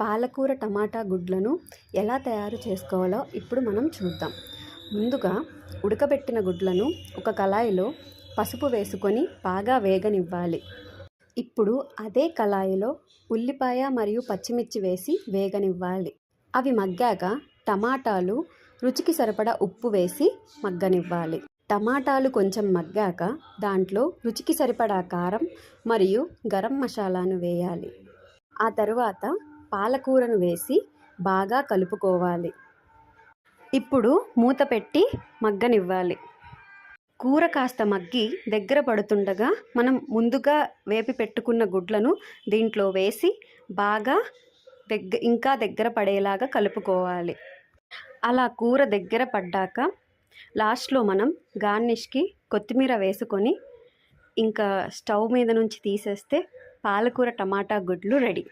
పాలకూర టమాటా గుడ్లను ఎలా తయారు చేసుకోవాలో ఇప్పుడు మనం చూద్దాం. ముందుగా ఉడకబెట్టిన గుడ్లను ఒక కళాయిలో పసుపు వేసుకొని బాగా వేగనివ్వాలి. ఇప్పుడు అదే కళాయిలో ఉల్లిపాయ మరియు పచ్చిమిర్చి వేసి వేగనివ్వాలి. అవి మగ్గాక టమాటాలు రుచికి సరిపడా ఉప్పు వేసి మగ్గనివ్వాలి. టమాటాలు కొంచెం మగ్గాక దాంట్లో రుచికి సరిపడా కారం మరియు గరం మసాలాను వేయాలి. ఆ తరువాత పాలకూరను వేసి బాగా కలుపుకోవాలి. ఇప్పుడు మూత పెట్టి మగ్గనివ్వాలి. కూర కాస్త మగ్గి దగ్గర పడుతుండగా మనం ముందుగా వేపి పెట్టుకున్న గుడ్లను దీంట్లో వేసి బాగా దగ్గ ఇంకా దగ్గర పడేలాగా కలుపుకోవాలి. అలా కూర దగ్గర పడ్డాక లాస్ట్లో మనం గార్నిష్కి కొత్తిమీర వేసుకొని ఇంకా స్టవ్ మీద నుంచి తీసేస్తే పాలకూర టమాటా గుడ్లు రెడీ.